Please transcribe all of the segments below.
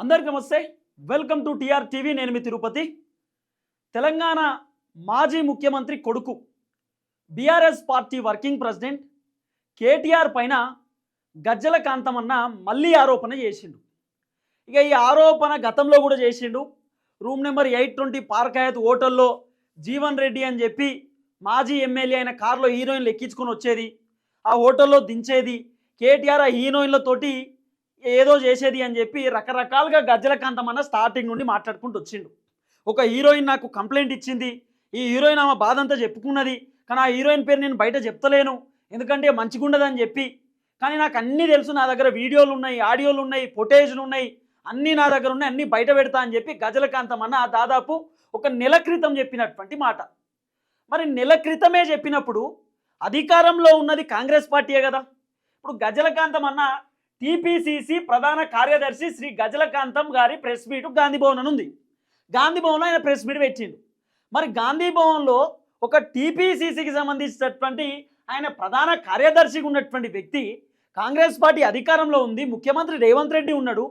అందరికీ నమస్తే. Welcome to T R. TV మీ తిరుపతి. తెలంగాణ మాజీ ముఖ్యమంత్రి కొడుకు BRS party working president KTR పైన గజ్జల కాంతమన్న మళ్ళీ ఆరోపణ చేసిండు. ఇక ఈ ఆరోపణ గతంలో కూడా చేసిండు. Room number eight twenty Park Hyatt హోటల్లో జీవన్ రెడ్డి అని చెప్పి మాజీ ఎమ్మెల్యే అయిన కారులో హీరోయిన్లు ఎక్కించుకొని వచ్చేది. ఆ హోటల్లో దించేది. కేటీఆర్ ఆ హీరోయిన్లతోటి ఏదో చేసేది అని చెప్పి రకరకాలుగా గజ్జల కాంతమన్న స్టార్టింగ్ నుండి మాట్లాడుకుంటూ వచ్చిండు. ఒక హీరోయిన్ నాకు కంప్లైంట్ ఇచ్చింది. ఈ హీరోయిన్ ఆమె బాధ అంతా చెప్పుకున్నది. కానీ ఆ హీరోయిన్ పేరు నేను బయట చెప్తలేను. ఎందుకంటే మంచిగుండదని చెప్పి. కానీ నాకు అన్నీ తెలుసు. నా దగ్గర వీడియోలు ఉన్నాయి ఆడియోలు ఉన్నాయి ఫొటేజ్లు ఉన్నాయి. అన్నీ నా దగ్గర ఉన్నాయి. అన్నీ బయట పెడతా అని చెప్పి గజలకాంతమన్న దాదాపు ఒక నెల క్రితం చెప్పినటువంటి మాట. మరి నెల క్రితమే చెప్పినప్పుడు అధికారంలో ఉన్నది కాంగ్రెస్ పార్టీయే కదా. ఇప్పుడు గజలకాంతమన్న టీపీసీసీ ప్రధాన కార్యదర్శి శ్రీ గజలకాంతం గారి ప్రెస్ మీట్ గాంధీ భవన్ అని ఉంది. గాంధీ భవన్లో ఆయన ప్రెస్ మీట్ పెట్టిండు. మరి గాంధీ భవన్లో ఒక టీపీసీసీకి సంబంధించినటువంటి ఆయన ప్రధాన కార్యదర్శిగా ఉన్నటువంటి వ్యక్తి కాంగ్రెస్ పార్టీ అధికారంలో ఉంది ముఖ్యమంత్రి రేవంత్ రెడ్డి ఉన్నాడు.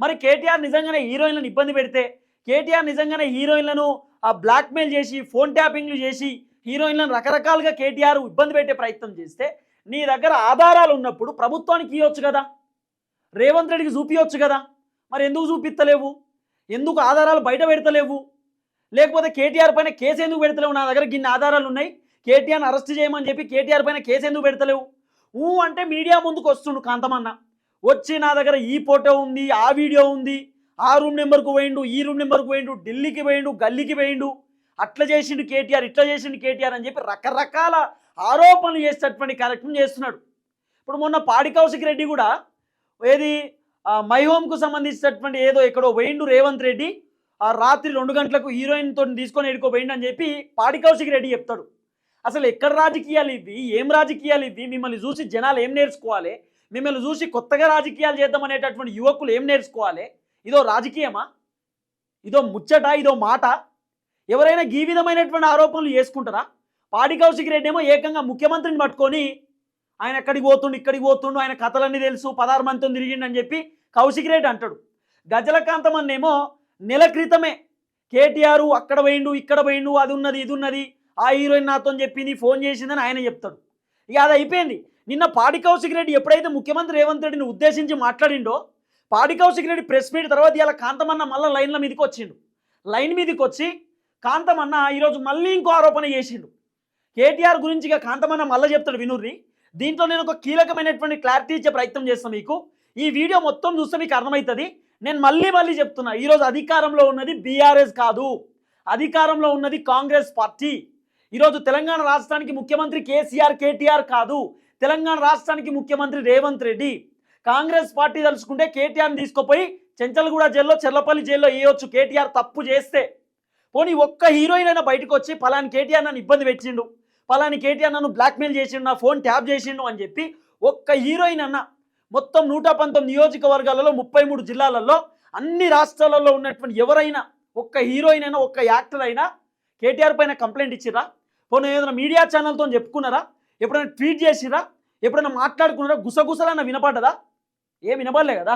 మరి కేటీఆర్ నిజంగానే హీరోయిన్లను ఇబ్బంది పెడితే కేటీఆర్ నిజంగానే హీరోయిన్లను ఆ బ్లాక్మెయిల్ చేసి ఫోన్ ట్యాపింగ్లు చేసి హీరోయిన్లను రకరకాలుగా కేటీఆర్ ఇబ్బంది పెట్టే ప్రయత్నం చేస్తే నీ దగ్గర ఆధారాలు ఉన్నప్పుడు ప్రభుత్వానికి ఇవ్వచ్చు కదా. రేవంత్ రెడ్డికి చూపించవచ్చు కదా. మరి ఎందుకు చూపిస్తలేవు ఎందుకు ఆధారాలు బయట పెడతలేవు? లేకపోతే కేటీఆర్ పైన కేసు ఎందుకు పెడతలేవు? నా దగ్గర గిన్ని ఆధారాలు ఉన్నాయి. కేటీఆర్ని అరెస్ట్ చేయమని చెప్పి కేటీఆర్ పైన కేసు ఎందుకు పెడతలేవు? ఊ అంటే మీడియా ముందుకు వస్తుండు కాంతమన్న. వచ్చి నా దగ్గర ఈ ఫోటో ఉంది ఆ వీడియో ఉంది. ఆ రూమ్ నెంబర్కు పోయిండు ఈ రూమ్ నెంబర్కు పోయిండు ఢిల్లీకి పోయిండు గల్లీకి పోయిండు. అట్లా చేసిండు కేటీఆర్ ఇట్లా చేసిండు కేటీఆర్ అని చెప్పి రకరకాల ఆరోపణలు చేసేటటువంటి కార్యక్రమం చేస్తున్నాడు. ఇప్పుడు మొన్న పాడి కౌశిక్ రెడ్డి కూడా ఏది? మై హోమ్కు సంబంధించినటువంటి ఏదో ఎక్కడో పోయిండు రేవంత్ రెడ్డి. ఆ రాత్రి రెండు గంటలకు హీరోయిన్ తోటి తీసుకొని ఎడుకోబోయిండు అని చెప్పి పాడికౌశికి రెడ్డి చెప్తాడు. అసలు ఎక్కడ రాజకీయాలు ఇవి? ఏం రాజకీయాలు ఇవి? మిమ్మల్ని చూసి జనాలు ఏం నేర్చుకోవాలి? మిమ్మల్ని చూసి కొత్తగా రాజకీయాలు చేద్దామనేటటువంటి యువకులు ఏం నేర్చుకోవాలి? ఇదో రాజకీయమా? ఇదో ముచ్చట? ఇదో మాట? ఎవరైనా ఈ విధమైనటువంటి ఆరోపణలు చేసుకుంటారా? పాడికౌశిక్ రెడ్డి ఏమో ఏకంగా ముఖ్యమంత్రిని పట్టుకొని ఆయన ఎక్కడికి పోతుండు ఇక్కడికి పోతుండు ఆయన కథలన్నీ తెలుసు పదహారు మందితో తిరిగిండు అని చెప్పి కౌశిక్ రెడ్డి అంటాడు. గజలకాంతం అన్నేమో నెల క్రితమే కేటీఆర్ అక్కడ పోయిండు ఇక్కడ పోయిండు అది ఉన్నది ఇది ఉన్నది ఆ హీరోయిన్ నాతో చెప్పింది ఫోన్ చేసిందని ఆయన చెప్తాడు. ఇక అది అయిపోయింది. నిన్న పాడి కౌశిక్ రెడ్డి ఎప్పుడైతే ముఖ్యమంత్రి రేవంత్ రెడ్డిని ఉద్దేశించి మాట్లాడిండో పాడి కౌశిక్ రెడ్డి ప్రెస్ మీట్ తర్వాత ఇలా కాంతమన్న మళ్ళీ లైన్ల మీదకి వచ్చిండు. లైన్ మీదకి వచ్చి కాంతమన్న ఈరోజు మళ్ళీ ఇంకో ఆరోపణ చేసిండు. కేటీఆర్ గురించి ఇక కాంతమన్న మళ్ళీ చెప్తాడు వినూర్ని. దీంట్లో నేను ఒక కీలకమైనటువంటి క్లారిటీ ఇచ్చే ప్రయత్నం చేస్తాను మీకు. ఈ వీడియో మొత్తం చూస్తే మీకు అర్థమవుతుంది. నేను మళ్ళీ మళ్ళీ చెప్తున్నా ఈరోజు అధికారంలో ఉన్నది బీఆర్ఎస్ కాదు. అధికారంలో ఉన్నది కాంగ్రెస్ పార్టీ. ఈరోజు తెలంగాణ రాష్ట్రానికి ముఖ్యమంత్రి కేసీఆర్ కేటీఆర్ కాదు. తెలంగాణ రాష్ట్రానికి ముఖ్యమంత్రి రేవంత్ రెడ్డి. కాంగ్రెస్ పార్టీ తలుచుకుంటే కేటీఆర్ని తీసుకుపోయి చెంచల్గూడ జైల్లో చెర్లపల్లి జైల్లో వేయొచ్చు. కేటీఆర్ తప్పు చేస్తే. పోనీ ఒక్క హీరోయిన్ అయినా బయటకు వచ్చి ఫలాని కేటీఆర్ నన్ను ఇబ్బంది పెట్టిండు. పలాని కేటీఆర్ నన్ను బ్లాక్మెయిల్ చేసిండు నా ఫోన్ ట్యాప్ చేసిండు అని చెప్పి ఒక్క హీరోయిన్ అన్న మొత్తం నూట పంతొమ్మిది నియోజకవర్గాలలో ముప్పై మూడు జిల్లాలలో అన్ని రాష్ట్రాలలో ఉన్నటువంటి ఎవరైనా ఒక్క హీరోయిన్ అయినా ఒక్క యాక్టర్ అయినా కేటీఆర్ పైన కంప్లైంట్ ఇచ్చిరా పోనీ ఏదైనా మీడియా ఛానల్తో చెప్పుకున్నారా? ఎప్పుడైనా ట్వీట్ చేసిరా ఎప్పుడైనా మాట్లాడుకున్నారా? గుసగుసలన్నా వినపడ్డదా? ఏం వినపడలే కదా?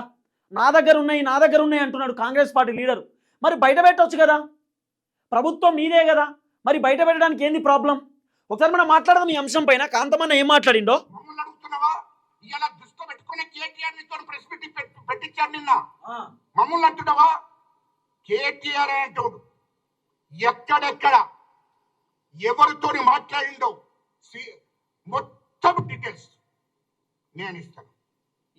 నా దగ్గర ఉన్నాయి నా దగ్గర ఉన్నాయి అంటున్నాడు కాంగ్రెస్ పార్టీ లీడరు. మరి బయట పెట్టవచ్చు కదా? ప్రభుత్వం నీదే కదా? మరి బయట పెట్టడానికి ఏంది ప్రాబ్లం? ఒకసారి మనం మాట్లాడదాం ఈ అంశం పైన. కాంతమన్న ఏం మాట్లాడిండో? మమ్మల్ని అడుగుతున్నావా? ఇలా దృష్టిలో పెట్టుకునే కేటీఆర్ నీతో ప్రెస్ మీట్ పెట్టి- పెట్టించారు నిన్న. మమ్మల్ని అంటున్నావా? కేటీఆర్ అంటాడు. ఎక్కడెక్కడ? ఎవరితోని మాట్లాడిండో? సి- మొత్తం డీటెయిల్స్ నేను ఇస్తాను.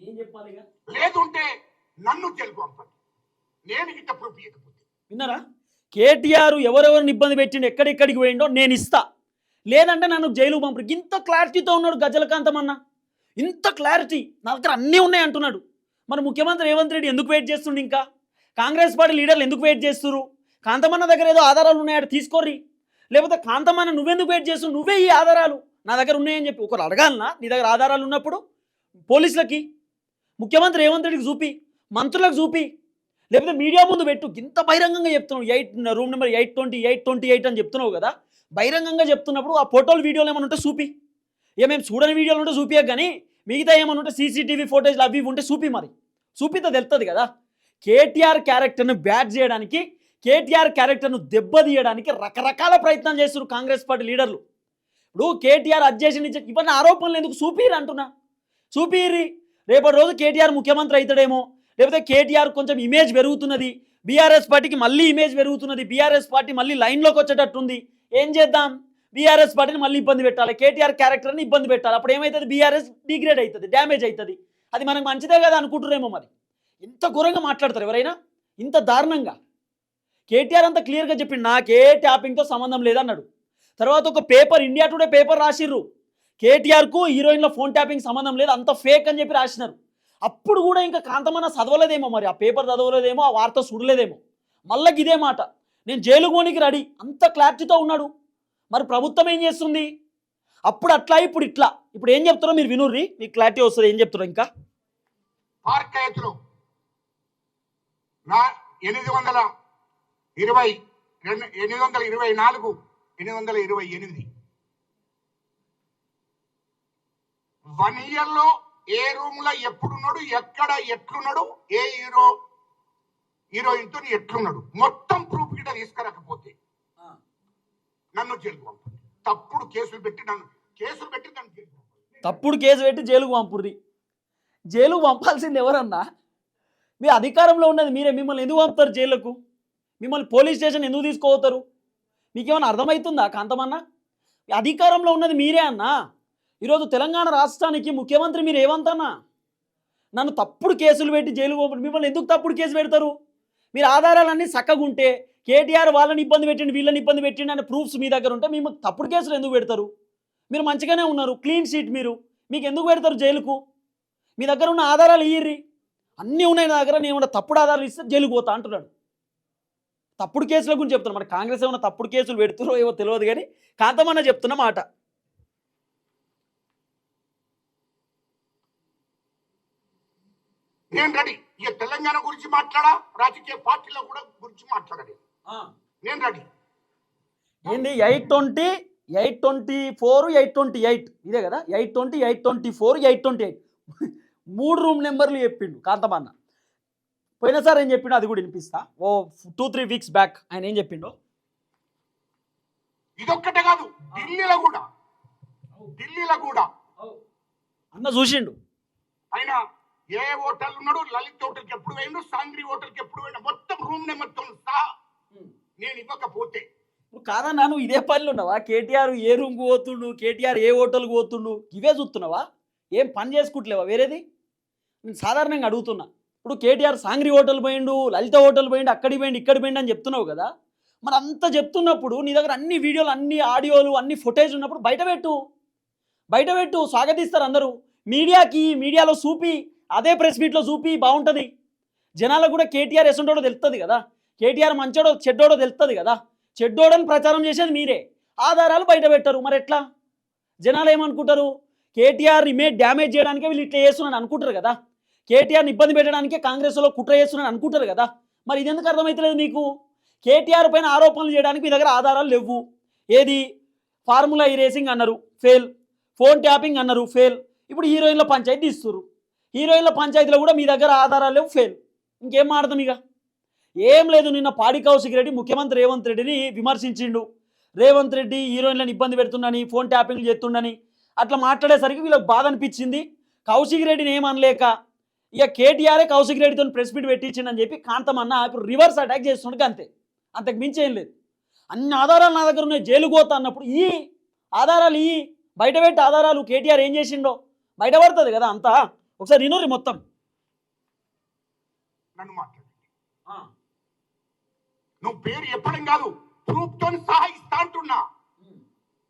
ఏం చెప్పాలి ఇక? లేదుంటే నన్ను పంపండి. నేను గిట్ట ప్రూఫ్ ఇవ్వకపోతే విన్నారా? కేటీఆర్ ఎవరెవరిని ఇబ్బంది పెట్టిండు ఎక్కడెక్కడికి పోయిండో నేను ఇస్తా. లేదంటే నన్ను జైలు పంపు ఇంత క్లారిటీతో ఉన్నాడు గజలకాంతం అన్న ఇంత క్లారిటీ. నా దగ్గర అన్నీ ఉన్నాయి అంటున్నాడు. మరి ముఖ్యమంత్రి రేవంత్ రెడ్డి ఎందుకు వెయిట్ చేస్తుండు ఇంకా? కాంగ్రెస్ పార్టీ లీడర్లు ఎందుకు వెయిట్ చేస్తున్నారు కాంతమన్న దగ్గర ఏదో ఆధారాలు ఉన్నాయట తీసుకోర్రి. లేకపోతే కాంతమన్న నువ్వెందుకు వెయిట్ చేస్తు నువ్వే ఈ ఆధారాలు. నా దగ్గర ఉన్నాయని చెప్పి ఒకరు అడగాలనా? నీ దగ్గర ఆధారాలు ఉన్నప్పుడు? పోలీసులకి? ముఖ్యమంత్రి రేవంత్ రెడ్డికి చూపి. మంత్రులకు చూపి. లేకపోతే మీడియా ముందు పెట్టు. ఇంత బహిరంగంగా చెప్తున్నావు. Eight room number eight twenty eight twenty eight అని చెప్తున్నావు కదా. బహిరంగంగా చెప్తున్నప్పుడు ఆ ఫోటోలు వీడియోలు ఏమైనా ఉంటే చూపి. ఏమేమి చూడని వీడియోలు ఉంటే చూపియక కానీ మిగతా ఏమైనా ఉంటే సీసీటీవీ ఫోటేజ్లు అవి ఉంటే చూపి మరి. చూపితే తెలుస్తుంది కదా. కేటీఆర్ క్యారెక్టర్ను బ్యాట్ చేయడానికి కేటీఆర్ క్యారెక్టర్ను దెబ్బతీయడానికి రకరకాల ప్రయత్నాలు చేస్తున్నారు కాంగ్రెస్ పార్టీ లీడర్లు. ఇప్పుడు కేటీఆర్ అధ్యక్షుని ఇవన్నీ ఆరోపణలు ఎందుకు చూపిరు అంటున్నా? చూపిరి రేపటి రోజు కేటీఆర్ ముఖ్యమంత్రి అవుతాడేమో లేకపోతే కేటీఆర్ కొంచెం ఇమేజ్ పెరుగుతున్నది బీఆర్ఎస్ పార్టీకి మళ్ళీ ఇమేజ్ పెరుగుతున్నది బీఆర్ఎస్ పార్టీ మళ్ళీ లైన్లోకి వచ్చేటట్టుంది ఏం చేద్దాం? బీఆర్ఎస్ పార్టీని మళ్ళీ ఇబ్బంది పెట్టాలి. కేటీఆర్ క్యారెక్టర్ని ఇబ్బంది పెట్టాలి. అప్పుడు ఏమవుతుంది బీఆర్ఎస్ డిగ్రేడ్ అవుతుంది డ్యామేజ్ అవుతుంది అది మనకు మంచిదే కదా అనుకుంటున్నారేమో మరి. ఇంత ఘోరంగా మాట్లాడతారు ఎవరైనా? ఇంత దారుణంగా. కేటీఆర్ అంత క్లియర్గా చెప్పిండు. నాకే ట్యాపింగ్తో సంబంధం లేదన్నాడు. తర్వాత ఒక పేపర్ ఇండియా టుడే పేపర్ రాసిర్రు. కేటీఆర్కు హీరోయిన్ల ఫోన్ ట్యాపింగ్ సంబంధం లేదు. అంత ఫేక్ అని చెప్పి రాసినారు. అప్పుడు కూడా ఇంకా కాంతమన్న చదవలేదేమో మరి. ఆ పేపర్ చదవలేదేమో ఆ వార్త చూడలేదేమో. మళ్ళీ ఇదే మాట. నేను జైలు పోనీకి రెడీ. అంత క్లారిటీతో ఉన్నాడు. మరి ప్రభుత్వం ఏం చేస్తుంది? అప్పుడు అట్లా ఇప్పుడు ఇట్లా. ఇప్పుడు ఏం చెప్తారో మీరు వినుర్రి. మీకు క్లారిటీ వస్తుంది ఏం చెప్తారో ఇంకా? పార్క్ రైతులు. నా ఎనిమిది వందల ఇరవై రెండు ఎనిమిది వందల ఇరవై నాలుగు ఎనిమిది వందల ఇరవై ఎనిమిది. వన్ ఇయర్లో ఏ రూమ్లో ఎప్పుడున్నాడు ఎక్కడ ఎట్లున్నాడు ఏ హీరో హీరోయిన్తో ఎట్లున్నాడు. మొత్తం గిట తీసుకురాకపోతే నన్ను జైలుకు పంపండి. తప్పుడు కేసులు పెట్టి నన్ను కేసులు పెట్టి నన్ను జైలుకు పంపండి. తప్పుడు కేసు పెట్టి జైలుకు పంపుర్రి. జైలుకు పంపాల్సింది ఎవరన్నా? మీ అధికారంలో ఉన్నది మీరే. మిమ్మల్ని ఎందుకు పంపుతారు జైలుకు మిమ్మల్ని పోలీస్ స్టేషన్ ఎందుకు తీసుకోపోతారు? మీకేమైనా అర్థమవుతుందా కాంతమన్నా? మీ అధికారంలో ఉన్నది మీరే అన్నా. ఈరోజు తెలంగాణ రాష్ట్రానికి ముఖ్యమంత్రి మీరు ఏమంతన్నా? నన్ను తప్పుడు కేసులు పెట్టి జైలుకు పంపరు మిమ్మల్ని ఎందుకు తప్పుడు కేసు పెడతారు? మీరు ఆధారాలన్నీ చక్కగా ఉంటే కేటీఆర్ వాళ్ళని ఇబ్బంది పెట్టండి వీళ్ళని ఇబ్బంది పెట్టండి అనే ప్రూఫ్స్ మీ దగ్గర ఉంటే మేము తప్పుడు కేసులు ఎందుకు పెడతారు? మీరు మంచిగానే ఉన్నారు క్లీన్ షీట్ మీరు. మీకు ఎందుకు పెడతారు జైలుకు? మీ దగ్గర ఉన్న ఆధారాలు ఇయ్యి అన్నీ ఉన్నాయి నా దగ్గర నేను తప్పుడు ఆధారాలు ఇస్తే జైలుకు పోతా అంటున్నాడు. తప్పుడు కేసుల గురించి చెప్తున్నాను మన కాంగ్రెస్ ఏమైనా తప్పుడు కేసులు పెడుతురో ఏవో తెలియదు కానీ కాంతమన్న చెప్తున్న మాట. నేను రెడీ. ఇక తెలంగాణ గురించి మాట్లాడా? రాజకీయ పార్టీల కూడా గురించి మాట్లాడండి నేను రెడీ. ఏంది eight twenty eight twenty four eight twenty eight? ఇదే కదా eight twenty eight twenty four eight twenty eight. మూడు రూమ్ నెంబర్లు చెప్పిండు కాంతమన్న పోయినసారి ఏం చెప్పిండు అది కూడా వినిపిస్తా. ఓ టూ త్రీ వీక్స్ బ్యాక్ ఆయన ఏం చెప్పిండు? ఇదొక్కటే కాదు ఢిల్లీలో కూడా ఢిల్లీలో కూడా అన్న చూసిండు. ఆయన ఏ హోటల్ ఉన్నాడు లలిత్ హోటల్కి ఎప్పుడు పోయిండు సాంగ్రీ హోటల్కి ఎప్పుడు పోయిండు మొత్తం రూమ్ నెంబర్తో సహా నేను ఇవ్వకపోతే. కాదన్నా నువ్వు ఇదే పనులు ఉన్నావా? కేటీఆర్ ఏ రూమ్కి పోతుండు? కేటీఆర్ ఏ హోటల్కి పోతుండు? ఇవే చూస్తున్నావా? ఏం పని చేసుకుంటలేవా వేరేది? నేను సాధారణంగా అడుగుతున్నా. ఇప్పుడు కేటీఆర్ సాంగ్రి హోటల్ పోయిండు లలిత హోటల్ పోయిండు అక్కడికి పోయిండు ఇక్కడ పోయిండు అని చెప్తున్నావు కదా? మరి అంత చెప్తున్నప్పుడు నీ దగ్గర అన్ని వీడియోలు అన్ని ఆడియోలు అన్ని ఫుటేజ్ ఉన్నప్పుడు బయట పెట్టు. బయట పెట్టు స్వాగతిస్తారు అందరూ. మీడియాకి మీడియాలో చూపి అదే ప్రెస్ మీట్లో చూపి బాగుంటుంది. జనాలకు కూడా కేటీఆర్ ఎసుంటోడో తెలుస్తుంది కదా? కేటీఆర్ మంచోడో చెడ్డోడో తెలుస్తుంది కదా. చెడ్డోడని ప్రచారం చేసేది మీరే. ఆధారాలు బయట పెట్టరు. మరి ఎట్లా జనాలు ఏమనుకుంటారు? కేటీఆర్ ఇమేజ్ డ్యామేజ్ చేయడానికే వీళ్ళు ఇట్లా చేస్తున్నాను అనుకుంటారు కదా. కేటీఆర్ని ఇబ్బంది పెట్టడానికే కాంగ్రెస్లో కుట్ర చేస్తున్నాను అనుకుంటారు కదా. మరి ఇది ఎందుకు అర్థమవుతలేదు మీకు? కేటీఆర్ పైన ఆరోపణలు చేయడానికి మీ దగ్గర ఆధారాలు లేవు. ఏది? ఫార్ములా ఈ రేసింగ్ అన్నారు. ఫెయిల్. ఫోన్ ట్యాపింగ్ అన్నారు. ఫెయిల్. ఇప్పుడు హీరోయిన్ల పంచాయతీ ఇస్తున్నారు హీరోయిన్ల పంచాయతీలో కూడా మీ దగ్గర ఆధారాలు లేవు. ఫెయిల్. ఇంకేం మాడదాం ఇక? ఏం లేదు నిన్న పాడికౌశిక్ రెడ్డి ముఖ్యమంత్రి రేవంత్ రెడ్డిని విమర్శించిండు. రేవంత్ రెడ్డి హీరోయిన్లను ఇబ్బంది పెడుతుండని ఫోన్ ట్యాపింగ్ చేస్తుండని అట్లా మాట్లాడేసరికి వీళ్ళకి బాధ అనిపించింది. కౌశిక్ రెడ్డిని ఏమనలేక ఇక కేటీఆరే కౌశిక్ రెడ్డితో ప్రెస్ మీట్ పెట్టించిండని చెప్పి కాంతమన్న ఇప్పుడు రివర్స్ అటాక్ చేస్తుండగా అంతే అంతకు మించి ఏం లేదు. అన్ని ఆధారాలు నా దగ్గర ఉన్నాయి జైలు పోతా అన్నప్పుడు ఈ ఆధారాలు ఈ బయట పెట్టి ఆధారాలు కేటీఆర్ ఏం చేసిండో? బయట పడుతుంది కదా అంతా. ఒకసారి వినోరి మొత్తం. నువ్వు పేరు చెప్పడం కాదు ప్రూఫ్తో సహా ఇస్తా అంటున్నా.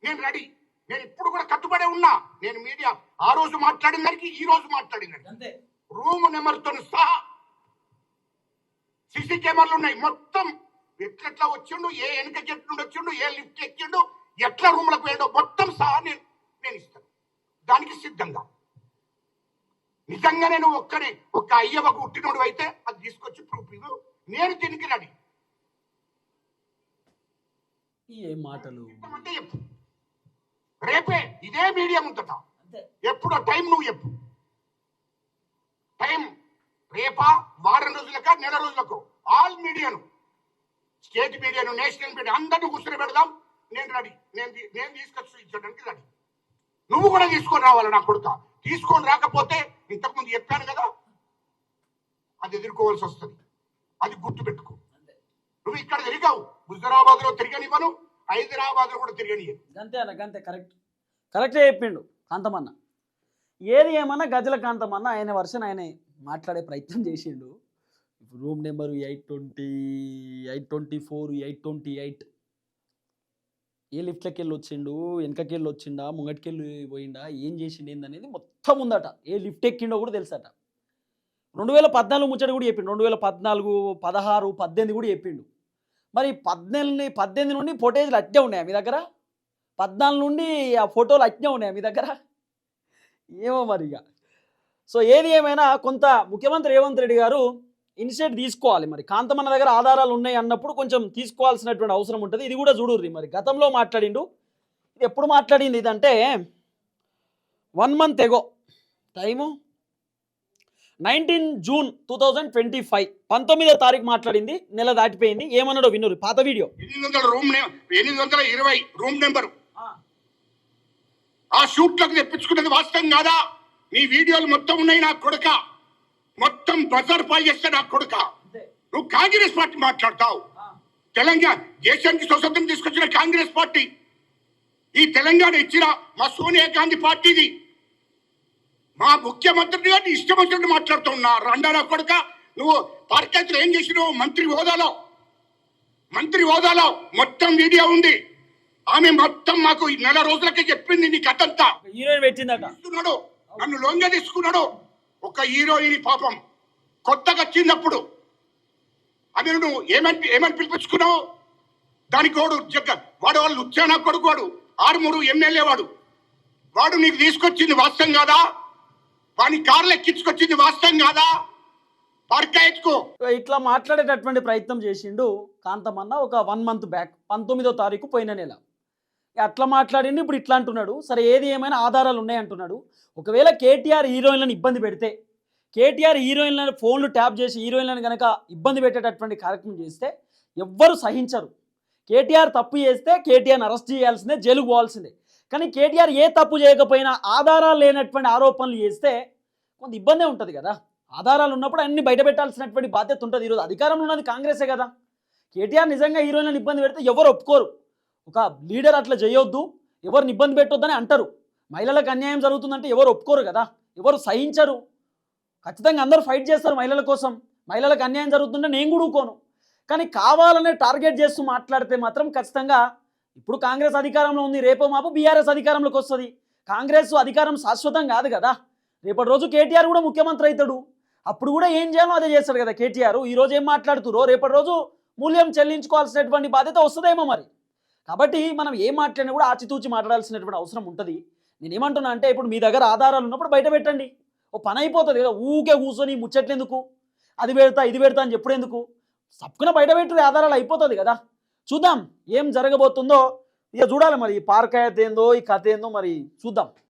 నేను రెడీ. నేను ఇప్పుడు కూడా కట్టుబడే ఉన్నా. నేను మీడియా ఆ రోజు మాట్లాడిన దానికి ఈ రోజు మాట్లాడిన రూమ్ నెంబర్తో సహా సిసి కెమెరాలు ఉన్నాయి. మొత్తం ఎట్లెట్లా వచ్చిండు ఏ వెనక గెట్ నుండి వచ్చిండు ఏ లిఫ్ట్ ఎక్కిండు ఎట్లా రూమ్లకు పోయాడో మొత్తం సహా నేను నేను ఇస్తాను. దానికి సిద్ధంగా. నిజంగా నేను ఒక్కడే ఒక్క అయ్యవకు పుట్టినోడు అయితే అది తీసుకొచ్చి ప్రూఫ్ నేను దీనికి రెడీ. ఏం మాటలు? అంటే చెప్పు. రేపే ఇదే మీడియా ముందట ఎప్పుడో టైం నువ్వు చెప్పు. టైం రేపా వారం రోజులక నెల రోజులకు. ఆల్ మీడియాను. స్టేట్ మీడియాను నేషనల్ మీడియా అందరిని కూర్చొని పెడదాం. నేను రెడీ. నేను నేను తీసుకొచ్చి చూపించడానికి రెడీ. నువ్వు కూడా తీసుకొని రావాలి నా కొడుక? తీసుకొని రాకపోతే ఇంతకుముందు చెప్పాను కదా అది ఎదుర్కోవాల్సి వస్తుంది. అది గుర్తుపెట్టుకో. నువ్వు ఇక్కడ తిరిగావు. హుజరాబాద్లో తిరగనివ్వను హైదరాబాద్లో కూడా తిరగనియను గంతే అన్న గంతే కరెక్ట్. కరెక్టే చెప్పిండు కాంతమన్న ఏది ఏమన్నా గజల కాంతమన్న ఆయన వర్షన్ ఆయన మాట్లాడే ప్రయత్నం చేసిండు. ఇప్పుడు room number eight twenty eight twenty four eight twenty eight. ఏ లిఫ్ట్లోకి వెళ్ళి వచ్చిండు వెనకకి వెళ్ళి వచ్చిండా ముంగటికి వెళ్ళి పోయిండా ఏం చేసిండు ఏందనేది మొత్తం ఉందట. ఏ లిఫ్ట్ ఎక్కిండో కూడా తెలుసట. రెండు వేల పద్నాలుగు ముచ్చట కూడా చెప్పిండు రెండు వేల పద్నాలుగు పదహారు పద్దెనిమిది కూడా చెప్పిండు. మరి పద్దెనిమిది పద్దెనిమిది నుండి ఫోటేజ్లు అట్టే ఉన్నాయా మీ దగ్గర? పద్నాలుగు నుండి ఆ ఫోటోలు అట్నే ఉన్నాయా మీ దగ్గర? ఏమో మరి ఇక. సో ఏది ఏమైనా కొంత ముఖ్యమంత్రి రేవంత్ రెడ్డి గారు ఇనిషియేట్ తీసుకోవాలి మరి. కాంతమన్న దగ్గర ఆధారాలు ఉన్నాయి అన్నప్పుడు కొంచెం తీసుకోవాల్సినటువంటి అవసరం ఉంటుంది. ఇది కూడా చూడుర్రి మరి. గతంలో మాట్లాడిండు. ఇది ఎప్పుడు మాట్లాడింది ఇదంటే one month ago. Time nineteen June two thousand twenty five పంతొమ్మిదో తారీఖు మాట్లాడింది నెల దాటిపోయింది ఏమన్నాడో వినురు పాత వీడియో. ఎనిమిది వందల రూమ్ ఎనిమిది వందల ఇరవై రూమ్ నెంబరు. ఆ. షూట్లకు తెప్పించుకున్నది వాస్తవం కాదా? నీ వీడియోలు మొత్తం ఉన్నాయి నా కొడుక. మొత్తం బజార్ పాలు చేస్తే నా కొడుక. నువ్వు కాంగ్రెస్ పార్టీ మాట్లాడతావు. తెలంగాణ దేశానికి స్వతంత్రం తీసుకొచ్చిన కాంగ్రెస్ పార్టీ. ఈ తెలంగాణ ఇచ్చిన మా సోనియా గాంధీ పార్టీది. మా ముఖ్యమంత్రి గారిని ఇష్టం వచ్చినట్టు మాట్లాడుతున్నా. రండా నా కొడుక నువ్వు పార్కెత్తులు ఏం చేసినావు? మంత్రి హోదాలో. మంత్రి హోదాలో మొత్తం వీడియో ఉంది. ఆమె మొత్తం మాకు నెల రోజులకే చెప్పింది నీ కథంతా. తీసుకున్నాడు నన్ను లొంగ తీసుకున్నాడు. ఒక హీరోయిన్ పాపం. కొత్తగా వచ్చినప్పుడు. అది నువ్వు ఏమని ఏమని పిలిపించుకున్నావు? దానికి వాడు జగ్గ వాడు వాళ్ళు ఉచ్చానా కొడుకు వాడు. ఆరుమూరు ఎమ్మెల్యే వాడు. వాడు నీకు తీసుకొచ్చింది వాస్తవం కాదా? వాని కార్లు ఎక్కించుకొచ్చింది వాస్తవం కాదా? ఇట్లా మాట్లాడేటటువంటి ప్రయత్నం చేసిండు కాంతమన్న ఒక వన్ మంత్ బ్యాక్ పంతొమ్మిదో తారీఖు పోయిన నెల. అట్లా మాట్లాడిండు ఇప్పుడు ఇట్లా అంటున్నాడు సరే ఏది ఏమైనా ఆధారాలు ఉన్నాయి అంటున్నాడు. ఒకవేళ కేటీఆర్ హీరోయిన్లను ఇబ్బంది పెడితే కేటీఆర్ హీరోయిన్లను ఫోన్లు ట్యాప్ చేసి హీరోయిన్లను కనుక ఇబ్బంది పెట్టేటటువంటి కార్యక్రమం చేస్తే ఎవ్వరు సహించరు. కేటీఆర్ తప్పు చేస్తే కేటీఆర్ని అరెస్ట్ చేయాల్సిందే జైలుకు పోవాల్సిందే. కానీ కేటీఆర్ ఏ తప్పు చేయకపోయినా ఆధారాలు లేనటువంటి ఆరోపణలు చేస్తే కొంత ఇబ్బందే ఉంటుంది కదా. ఆధారాలు ఉన్నప్పుడు అన్ని బయట పెట్టాల్సినటువంటి బాధ్యత ఉంటుంది. ఈరోజు అధికారంలో ఉన్నది కాంగ్రెసే కదా. కేటీఆర్ నిజంగా హీరోయిన్లను ఇబ్బంది పెడితే ఎవరు ఒప్పుకోరు. ఒక లీడర్ అట్లా చేయొద్దు ఎవరిని ఇబ్బంది పెట్టొద్దని అంటారు. మహిళలకు అన్యాయం జరుగుతుందంటే ఎవరు ఒప్పుకోరు కదా. ఎవరు సహించరు. ఖచ్చితంగా అందరూ ఫైట్ చేస్తారు మహిళల కోసం. మహిళలకు అన్యాయం జరుగుతుంటే నేను కూడా ఊకోను. కానీ కావాలనే టార్గెట్ చేస్తూ మాట్లాడితే మాత్రం ఖచ్చితంగా ఇప్పుడు కాంగ్రెస్ అధికారంలో ఉంది రేపో మాపు బీఆర్ఎస్ అధికారంలోకి వస్తుంది. కాంగ్రెస్ అధికారం శాశ్వతం కాదు కదా. రేపటి రోజు కేటీఆర్ కూడా ముఖ్యమంత్రి అవుతాడు. అప్పుడు కూడా ఏం చేయాలో అదే చేస్తాడు కదా కేటీఆర్. ఈ రోజు ఏం మాట్లాడుతురో రేపటి రోజు మూల్యం చెల్లించుకోవాల్సినటువంటి బాధ్యత వస్తుందేమో మరి. కాబట్టి మనం ఏం మాట్లాడినా కూడా ఆచితూచి మాట్లాడాల్సినటువంటి అవసరం ఉంటుంది. నేనేమంటున్నా అంటే ఇప్పుడు మీ దగ్గర ఆధారాలు ఉన్నప్పుడు బయట పెట్టండి. ఓ పని అయిపోతుంది కదా ఊకే కూర్చొని ముచ్చట్లేందుకు? అది పెడతా ఇది పెడతా అని చెప్పుడు ఎందుకు బయట పెట్టి ఆధారాలు అయిపోతుంది కదా. చూద్దాం ఏం జరగబోతుందో. ఇక చూడాలి మరి ఈ పార్క్ అయితే ఏందో ఈ కథ ఏందో మరి చూద్దాం.